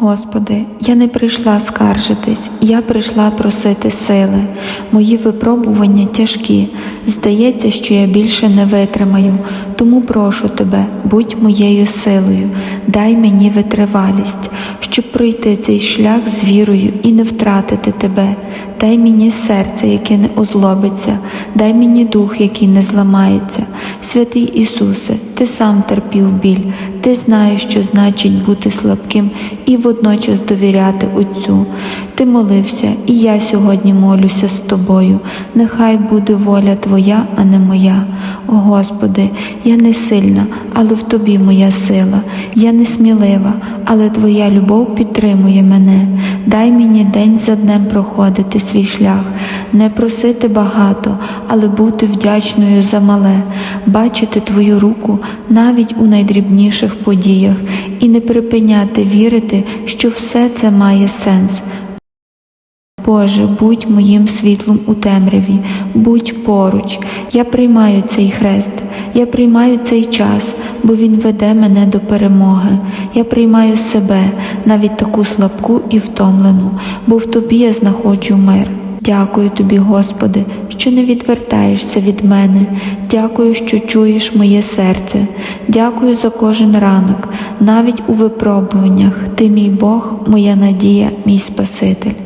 Господи, я не прийшла скаржитись, я прийшла просити сили. Мої випробування тяжкі. Здається, що я більше не витримаю, тому прошу тебе, будь моєю силою, дай мені витривалість, щоб пройти цей шлях з вірою і не втратити тебе. Дай мені серце, яке не озлобиться, дай мені дух, який не зламається. Святий Ісусе, Ти сам терпів біль, Ти знаєш, що значить бути слабким і водночас довіряти Отцю. Ти молився, і я сьогодні молюся з тобою. Нехай буде воля Твоя, а не моя. О Господи, я не сильна, але в Тобі моя сила. Я не смілива, але Твоя любов підтримує мене. Дай мені день за днем проходити свій шлях, не просити багато, але бути вдячною за мале, бачити Твою руку навіть у найдрібніших подіях і не припиняти вірити, що все це має сенс. Боже, будь моїм світлом у темряві, будь поруч. Я приймаю цей хрест, я приймаю цей час, бо Він веде мене до перемоги. Я приймаю себе, навіть таку слабку і втомлену, бо в тобі я знаходжу мир. Дякую тобі, Господи, що не відвертаєшся від мене. Дякую, що чуєш моє серце. Дякую за кожен ранок, навіть у випробуваннях. Ти мій Бог, моя надія, мій Спаситель.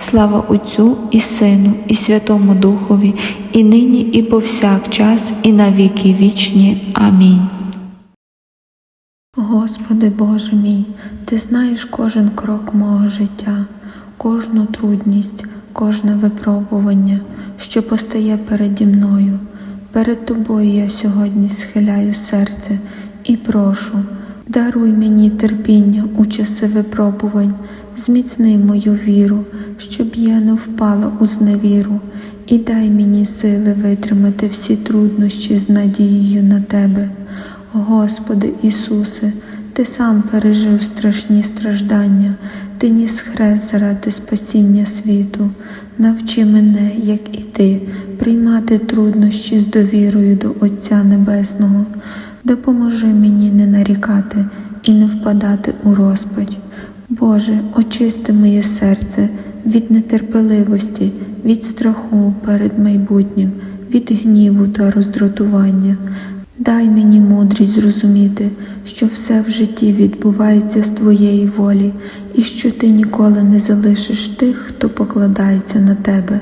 Слава Отцю і Сину, і Святому Духові, і нині, і повсякчас, і на віки вічні. Амінь. Господи Боже мій, Ти знаєш кожен крок мого життя, кожну трудність, кожне випробування, що постає переді мною. Перед Тобою я сьогодні схиляю серце і прошу, даруй мені терпіння у часи випробувань, зміцни мою віру, щоб я не впала у зневіру, і дай мені сили витримати всі труднощі з надією на Тебе. Господи Ісусе, Ти сам пережив страшні страждання, Ти ніс хрест заради спасіння світу. Навчи мене, як і ти, приймати труднощі з довірою до Отця Небесного. Допоможи мені не нарікати і не впадати у розпач. Боже, очисти моє серце від нетерпеливості, від страху перед майбутнім, від гніву та роздратування. Дай мені мудрість зрозуміти, що все в житті відбувається з твоєї волі і що ти ніколи не залишиш тих, хто покладається на тебе.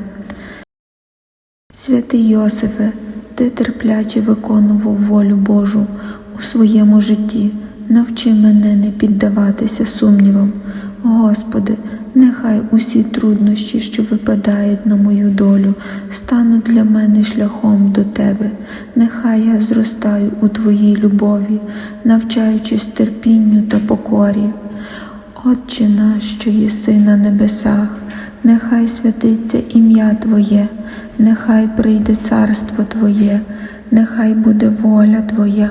Святий Йосифе, ти терпляче виконував волю Божу у своєму житті. Навчи мене не піддаватися сумнівам. Господи, нехай усі труднощі, що випадають на мою долю, стануть для мене шляхом до Тебе. Нехай я зростаю у Твоїй любові, навчаючись терпінню та покорі. Отче наш, що єси на небесах, нехай святиться ім'я Твоє, нехай прийде царство Твоє, нехай буде воля Твоя,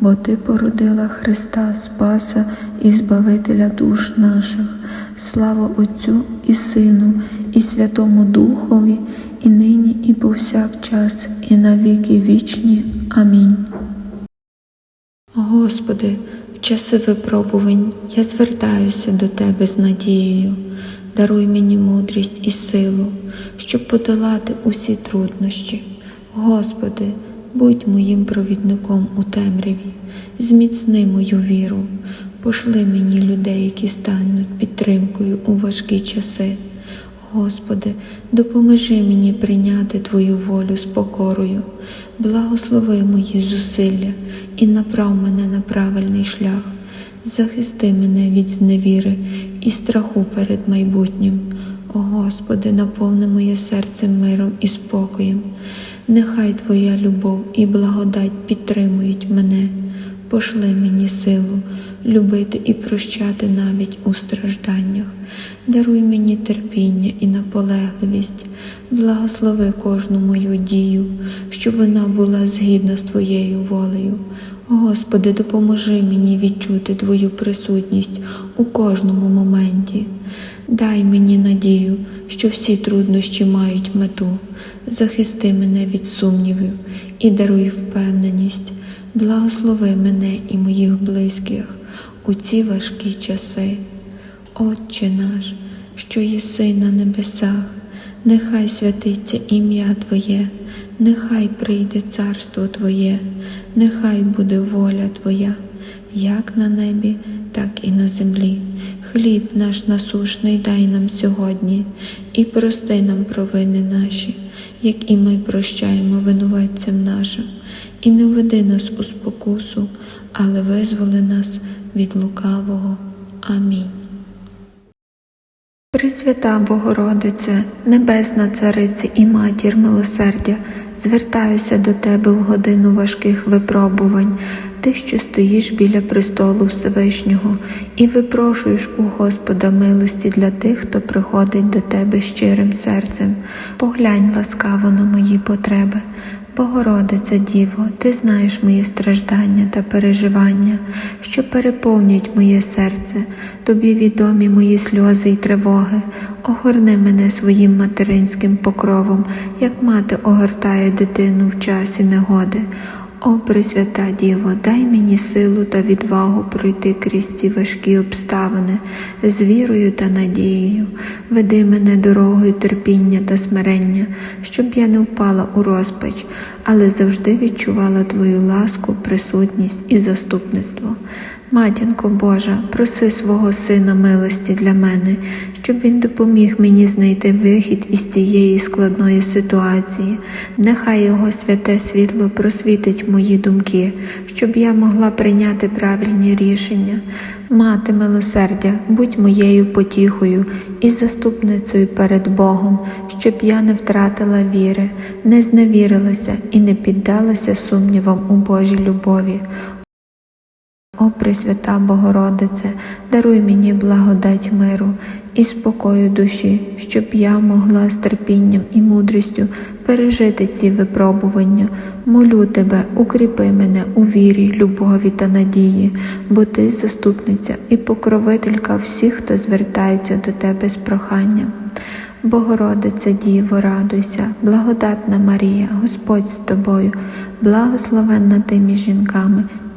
бо Ти породила Христа Спаса і Збавителя душ наших. Слава Отцю і Сину, і Святому Духові, і нині, і повсякчас, і на віки вічні. Амінь. Господи, в часи випробувань я звертаюся до Тебе з надією. даруй мені мудрість і силу, щоб подолати усі труднощі. Господи, будь моїм провідником у темряві, зміцни мою віру, пошли мені людей, які стануть підтримкою у важкі часи. Господи, допоможи мені прийняти Твою волю з покорою, благослови мої зусилля і направ мене на правильний шлях. Захисти мене від зневіри і страху перед майбутнім. О Господи, наповни моє серце миром і спокоєм. Нехай Твоя любов і благодать підтримують мене. Пошли мені силу любити і прощати навіть у стражданнях. Даруй мені терпіння і наполегливість, благослови кожну мою дію, щоб вона була згідна з Твоєю волею. Господи, допоможи мені відчути Твою присутність у кожному моменті. Дай мені надію, що всі труднощі мають мету. Захисти мене від сумнівів і даруй впевненість. Благослови мене і моїх близьких у ці важкі часи. Отче наш, що єси на небесах, нехай святиться ім'я Твоє, нехай прийде царство Твоє, нехай буде воля Твоя, як на небі, так і на землі. Хліб наш насушний дай нам сьогодні, і прости нам провини наші, як і ми прощаємо винуватцям нашим, і не введи нас у спокусу, але визволи нас від лукавого. Амінь. Пресвята Богородице, Небесна Царице і Матір милосердя, звертаюся до Тебе в годину важких випробувань, Ти, що стоїш біля престолу Всевишнього і випрошуєш у Господа милості для тих, хто приходить до Тебе щирим серцем. Поглянь ласкаво на мої потреби. Богородице Діво, ти знаєш мої страждання та переживання, що переповнюють моє серце, тобі відомі мої сльози й тривоги. Огорни мене своїм материнським покровом, як мати огортає дитину в часі негоди. О, Пресвята Діво, дай мені силу та відвагу пройти крізь ці важкі обставини з вірою та надією. Веди мене дорогою терпіння та смирення, щоб я не впала у розпач, але завжди відчувала Твою ласку, присутність і заступництво. Матінко Божа, проси свого Сина милості для мене, щоб Він допоміг мені знайти вихід із цієї складної ситуації. Нехай Його святе світло просвітить мої думки, щоб я могла прийняти правильні рішення. Мати милосердя, будь моєю потіхою і заступницею перед Богом, щоб я не втратила віри, не зневірилася і не піддалася сумнівам у Божій любові. О Пресвята Богородице, даруй мені благодать миру і спокою душі, щоб я могла з терпінням і мудрістю пережити ці випробування. Молю тебе, укріпи мене у вірі, любові та надії, бо ти заступниця і покровителька всіх, хто звертається до тебе з проханням. Богородице Діво, радуйся, благодатна Марія, Господь з тобою, благословенна ти між жінками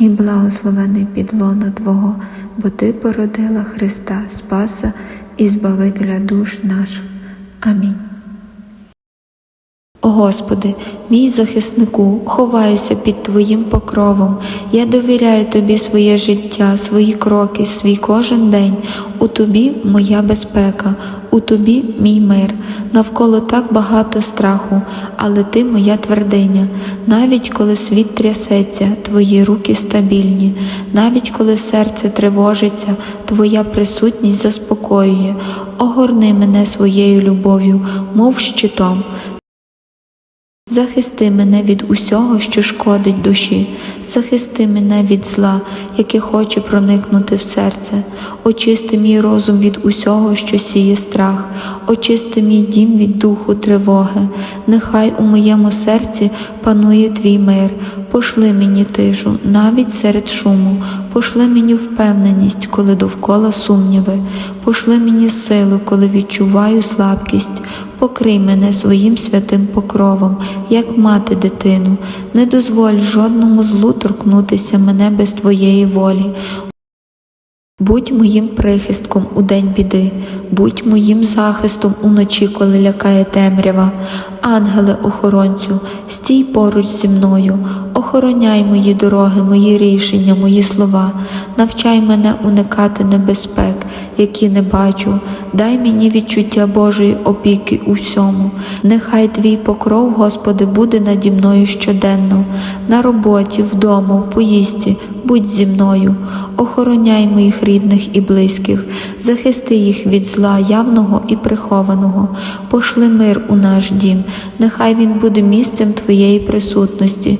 і благословений підлона Твого, бо Ти породила Христа, Спаса і Збавителя душ наших. Амінь. О Господи, мій захиснику, ховаюся під Твоїм покровом. Я довіряю Тобі своє життя, свої кроки, свій кожен день. У Тобі моя безпека, у Тобі мій мир. Навколо так багато страху, але Ти моя твердиня. Навіть коли світ трясеться, Твої руки стабільні, навіть коли серце тривожиться, Твоя присутність заспокоює. Огорни мене своєю любов'ю, мов щитом. Захисти мене від усього, що шкодить душі, захисти мене від зла, яке хоче проникнути в серце, очисти мій розум від усього, що сіє страх, очисти мій дім від духу тривоги, нехай у моєму серці панує твій мир, пошли мені тишу, навіть серед шуму, пошли мені впевненість, коли довкола сумніви, пошли мені силу, коли відчуваю слабкість. Покрий мене своїм святим покровом, як мати дитину, не дозволь жодному злу торкнутися мене без твоєї волі. Будь моїм прихистком у день біди, будь моїм захистом уночі, коли лякає темрява. Ангеле охоронцю, стій поруч зі мною, охороняй мої дороги, мої рішення, мої слова, навчай мене уникати небезпек, які не бачу, дай мені відчуття Божої опіки у всьому. Нехай твій покров, Господи, буде наді мною щоденно, на роботі, вдома, в поїздці, будь зі мною, охороняй моїх рідних і близьких, захисти їх від зла явного і прихованого, пошли мир у наш дім, нехай він буде місцем Твоєї присутності.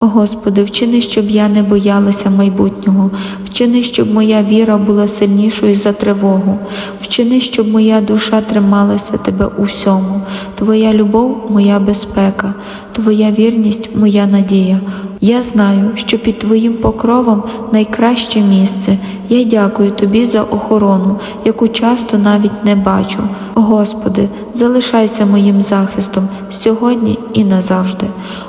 Господи, вчини, щоб я не боялася майбутнього, вчини, щоб моя віра була сильнішою за тривогу, вчини, щоб моя душа трималася Тебе у всьому, Твоя любов моя безпека, Твоя вірність моя надія. Я знаю, що під Твоїм покровом найкраще місце. Я дякую Тобі за охорону, яку часто навіть не бачу. Господи, залишайся моїм захистом сьогодні і назавжди.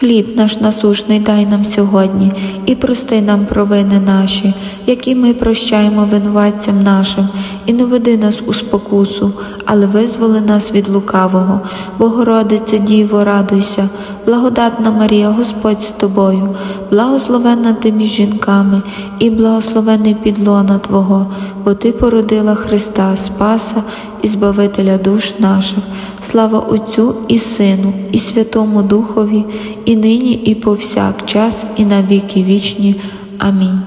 Хліб наш насушний дай нам сьогодні і прости нам провини наші, які ми прощаємо винуватцям нашим, і не веди нас у спокусу, але визволи нас від лукавого. Богородице Діво, радуйся, благодатна Марія, Господь з тобою, благословенна ти між жінками, і благословений підлона Твого, бо Ти породила Христа, Спаса і Збавителя душ наших. Слава Отцю і Сину, і Святому Духові, і нині, і повсякчас, і на віки вічні. Амінь.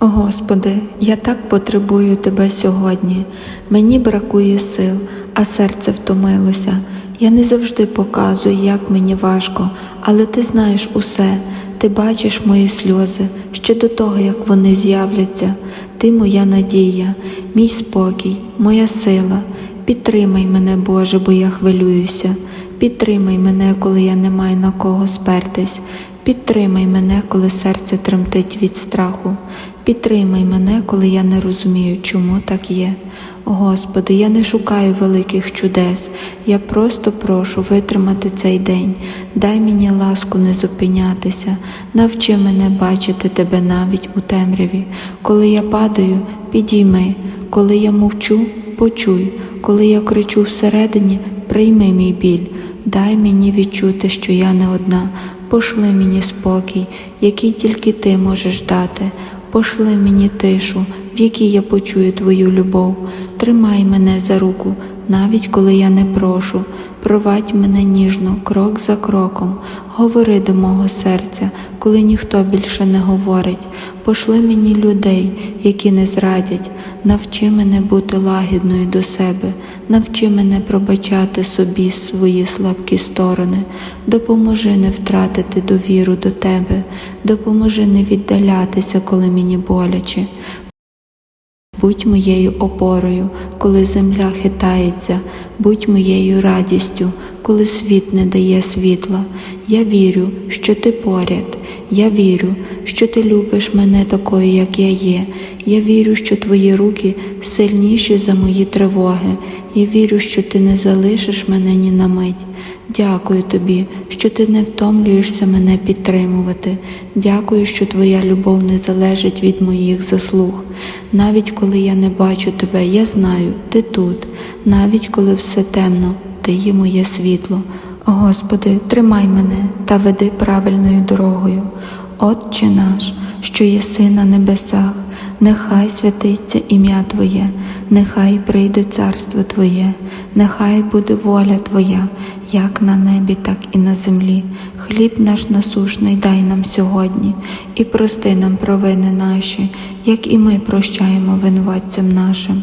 Господи, я так потребую Тебе сьогодні. Мені бракує сил, а серце втомилося. Я не завжди показую, як мені важко, але ти знаєш усе, ти бачиш мої сльози ще до того, як вони з'являться. Ти моя надія, мій спокій, моя сила. Підтримай мене, Боже, бо я хвилююся. Підтримай мене, коли я не маю на кого спертись. Підтримай мене, коли серце тремтить від страху. Підтримай мене, коли я не розумію, чому так є. Господи, я не шукаю великих чудес, я просто прошу витримати цей день. Дай мені ласку не зупинятися, навчи мене бачити тебе навіть у темряві. Коли я падаю, підійми, коли я мовчу, почуй, коли я кричу всередині, прийми мій біль. Дай мені відчути, що я не одна. Пошли мені спокій, який тільки ти можеш дати. Пошли мені тишу, в якій я почую твою любов. Тримай мене за руку, навіть коли я не прошу. Провадь мене ніжно, крок за кроком, говори до мого серця, коли ніхто більше не говорить. Пошли мені людей, які не зрадять, навчи мене бути лагідною до себе, навчи мене пробачати собі свої слабкі сторони, допоможи не втратити довіру до тебе, допоможи не віддалятися, коли мені боляче. Будь моєю опорою, коли земля хитається, будь моєю радістю, коли світ не дає світла. Я вірю, що ти поряд. Я вірю, що ти любиш мене такою, як я є. Я вірю, що твої руки сильніші за мої тривоги. Я вірю, що ти не залишиш мене ні на мить. Дякую тобі, що ти не втомлюєшся мене підтримувати. Дякую, що твоя любов не залежить від моїх заслуг. Навіть коли я не бачу тебе, я знаю, ти тут. Навіть коли все темно, ти є моє світло. Господи, тримай мене та веди правильною дорогою. Отче наш, що єси на небесах, нехай святиться ім'я Твоє, нехай прийде царство Твоє, нехай буде воля Твоя, як на небі, так і на землі. хліб наш насушний дай нам сьогодні, і прости нам провини наші, як і ми прощаємо винуватцям нашим,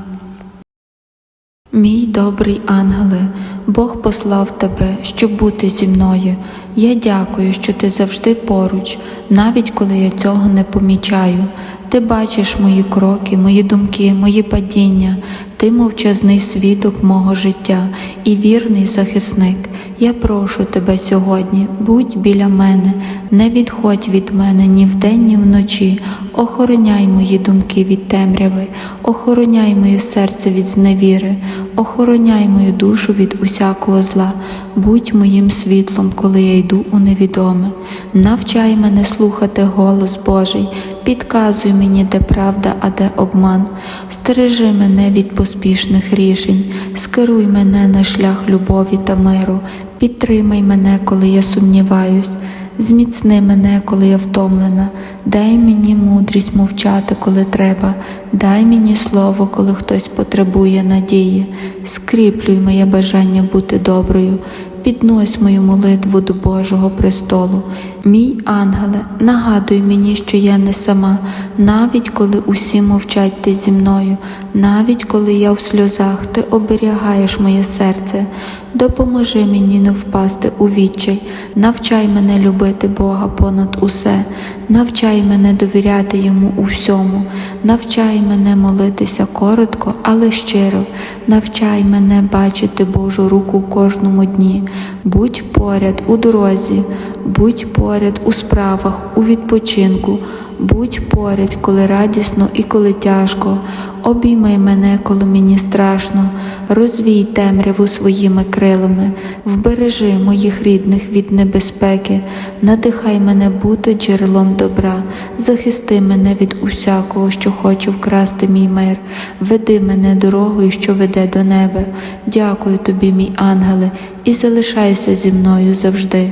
Мій добрий ангеле, Бог послав тебе, щоб бути зі мною. Я дякую, що ти завжди поруч, навіть коли я цього не помічаю. Ти бачиш мої кроки, мої думки, мої падіння. Ти мовчазний свідок мого життя і вірний захисник. Я прошу тебе сьогодні, будь біля мене, не відходь від мене ні вдень, ні вночі. Охороняй мої думки від темряви, охороняй моє серце від зневіри, охороняй мою душу від усякого зла, будь моїм світлом, коли я йду у невідоме. Навчай мене слухати голос Божий, підказуй мені, де правда, а де обман. Стережи мене від поспішних рішень, скеруй мене на шлях любові та миру, підтримай мене, коли я сумніваюсь. Зміцни мене, коли я втомлена, дай мені мудрість мовчати, коли треба, дай мені слово, коли хтось потребує надії, скріплюй моє бажання бути доброю, піднось мою молитву до Божого престолу. Мій ангеле, нагадуй мені, що я не сама, навіть коли усі мовчать ти зі мною, навіть коли я в сльозах, ти оберігаєш моє серце. Допоможи мені не впасти у відчай, навчай мене любити Бога понад усе, навчай мене довіряти Йому у всьому, навчай мене молитися коротко, але щиро, навчай мене бачити Божу руку в кожному дні. Будь поряд у дорозі, будь поряд у справах, у відпочинку. Будь поряд, коли радісно і коли тяжко, обійми мене, коли мені страшно, розвій темряву своїми крилами, вбережи моїх рідних від небезпеки, надихай мене бути джерелом добра, захисти мене від усякого, що хоче вкрасти мій мир, веди мене дорогою, що веде до неба. Дякую тобі, мій ангеле, і залишайся зі мною завжди.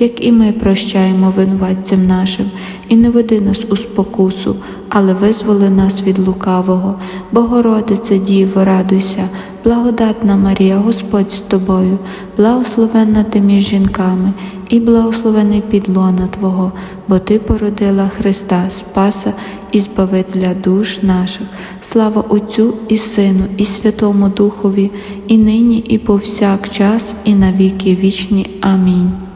як і ми прощаємо винуватцям нашим, і не веди нас у спокусу, але визволи нас від лукавого. Богородице Діво, радуйся, благодатна Марія, Господь з тобою, благословенна ти між жінками, і благословений підлона Твого, бо Ти породила Христа, Спаса і Збавителя душ наших. Слава Отцю і Сину, і Святому Духові, і нині, і повсякчас, і на віки вічні. Амінь.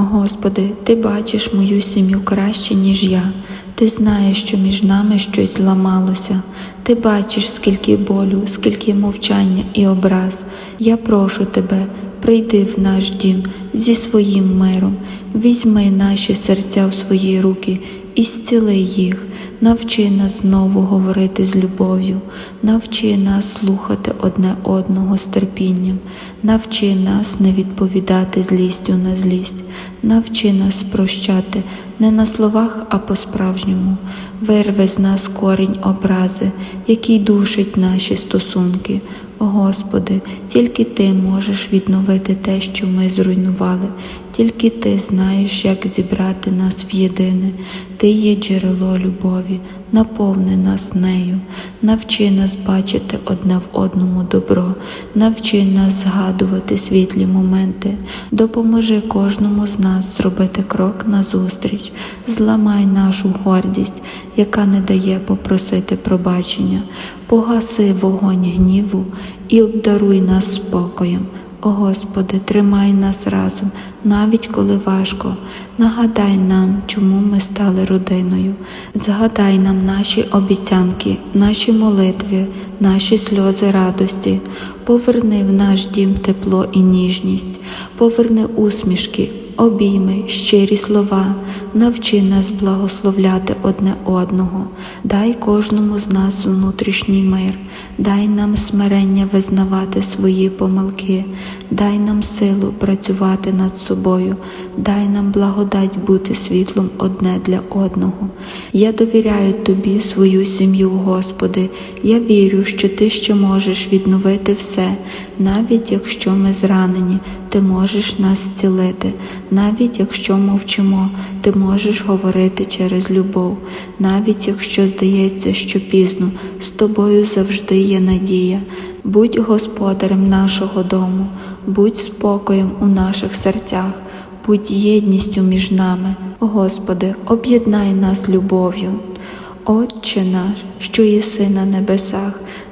Господи, Ти бачиш мою сім'ю краще, ніж я. Ти знаєш, що між нами щось зламалося. Ти бачиш, скільки болю, скільки мовчання і образ. Я прошу тебе, прийди в наш дім зі своїм миром, візьми наші серця в свої руки і зціли їх. Навчи нас знову говорити з любов'ю, навчи нас слухати одне одного з терпінням, навчи нас не відповідати злістю на злість, навчи нас прощати не на словах, а по-справжньому. Вирви з нас корінь образи, який душить наші стосунки. О Господи, тільки Ти можеш відновити те, що ми зруйнували, тільки Ти знаєш, як зібрати нас в єдине. Ти є джерело любові, наповни нас нею, навчи нас бачити одне в одному добро, навчи нас згадувати світлі моменти, допоможи кожному з нас зробити крок назустріч, зламай нашу гордість, яка не дає попросити пробачення, погаси вогонь гніву і обдаруй нас спокоєм. О Господи, тримай нас разом, навіть коли важко. Нагадай нам, чому ми стали родиною. Згадай нам наші обіцянки, наші молитви, наші сльози радості. Поверни в наш дім тепло і ніжність, поверни усмішки, обійми, щирі слова, навчи нас благословляти одне одного, дай кожному з нас внутрішній мир, дай нам смирення визнавати свої помилки, дай нам силу працювати над собою, дай нам благодать бути світлом одне для одного. Я довіряю Тобі свою сім'ю, Господи. Я вірю, що Ти ще можеш відновити все, навіть якщо ми зранені, Ти можеш нас зцілити, навіть якщо мовчимо, Ти можеш говорити через любов, навіть якщо здається, що пізно, з тобою завжди є надія. Будь господарем нашого дому, будь спокоєм у наших серцях, будь єдністю між нами. Господи, об'єднай нас любов'ю. Отче наш, що єси на небесах,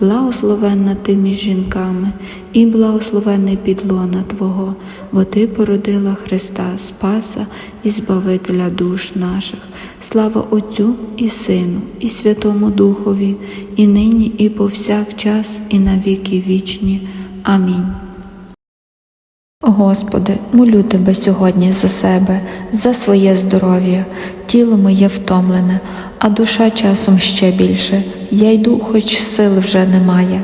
благословенна ти між жінками, і благословений підлона Твого, бо Ти породила Христа, Спаса і Збавителя душ наших. Слава Отцю і Сину, і Святому Духові, і нині, і повсякчас, і на віки вічні. Амінь. Господи, молю Тебе сьогодні за себе, за своє здоров'я, тіло моє втомлене, а душа часом ще більше. Я йду, хоч сил вже немає,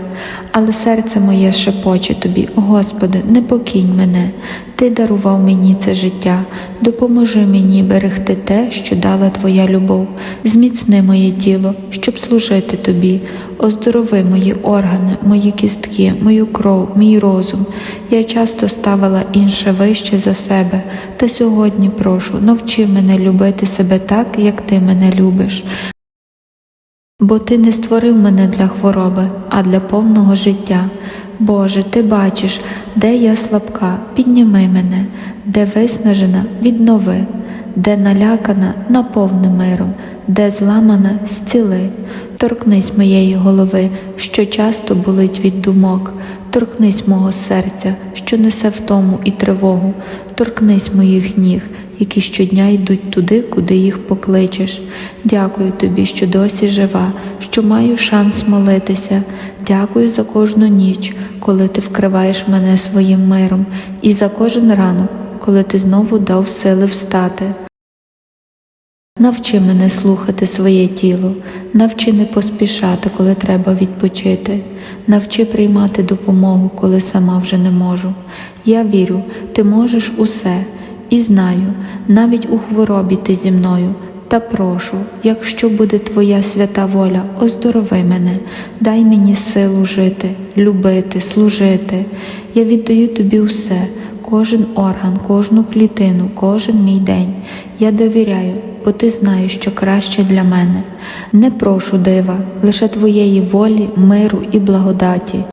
але серце моє шепоче тобі, Господи, не покинь мене. Ти дарував мені це життя, допоможи мені берегти те, що дала Твоя любов, зміцни моє тіло, щоб служити Тобі, оздорови мої органи, мої кістки, мою кров, мій розум. Я часто ставила інше вище за себе, та сьогодні прошу, навчи мене любити себе так, як ти мене любиш. Бо ти не створив мене для хвороби, а для повного життя. Боже, ти бачиш, де я слабка, підніми мене, де виснажена, віднови, де налякана, наповни миром, де зламана, зціли. Торкнись моєї голови, що часто болить від думок, торкнись мого серця, що несе втому і тривогу, торкнись моїх ніг, які щодня йдуть туди, куди їх покличеш. Дякую тобі, що досі жива, що маю шанс молитися. Дякую за кожну ніч, коли ти вкриваєш мене своїм миром, і за кожен ранок, коли ти знову дав сили встати. Навчи мене слухати своє тіло, навчи не поспішати, коли треба відпочити, навчи приймати допомогу, коли сама вже не можу. Я вірю, ти можеш усе, і знаю, навіть у хворобі ти зі мною. Та прошу, якщо буде Твоя свята воля, оздорови мене, дай мені силу жити, любити, служити. Я віддаю тобі усе, кожен орган, кожну клітину, кожен мій день. Я довіряю, бо ти знаєш, що краще для мене. Не прошу дива, лише Твоєї волі, миру і благодаті.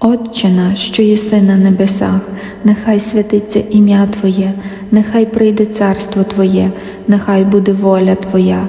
Отче наш, що єси на небесах, нехай святиться ім'я Твоє, нехай прийде царство Твоє, нехай буде воля Твоя,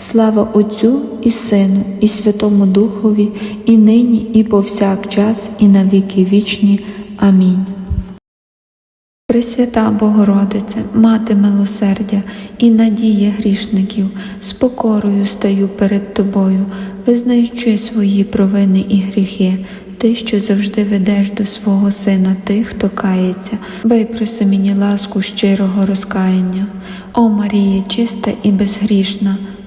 Слава Отцю і Сину, і Святому Духові, і нині, і повсякчас, і на віки вічні. Амінь. Пресвята Богородице, Мати милосердя і надія грішників, з покорою стаю перед Тобою, визнаючи свої провини і гріхи, Ти, що завжди ведеш до свого Сина тих, хто кається, випроси мені ласку щирого розкаяння. О Марія, чиста і безгрішна,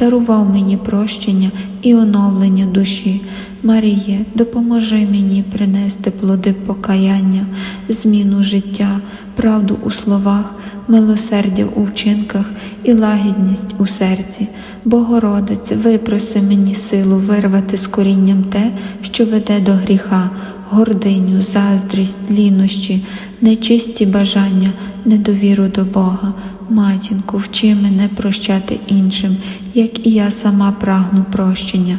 дарував мені прощення і оновлення душі. Маріє, допоможи мені принести плоди покаяння, зміну життя, правду у словах, милосердя у вчинках і лагідність у серці. Богородице, випроси мені силу вирвати з корінням те, що веде до гріха, гординю, заздрість, лінощі, нечисті бажання, недовіру до Бога. Матінку, вчи мене прощати іншим, як і я сама прагну прощення.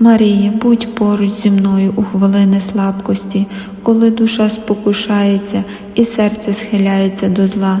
Марія, будь поруч зі мною у хвилини слабкості, коли душа спокушається і серце схиляється до зла.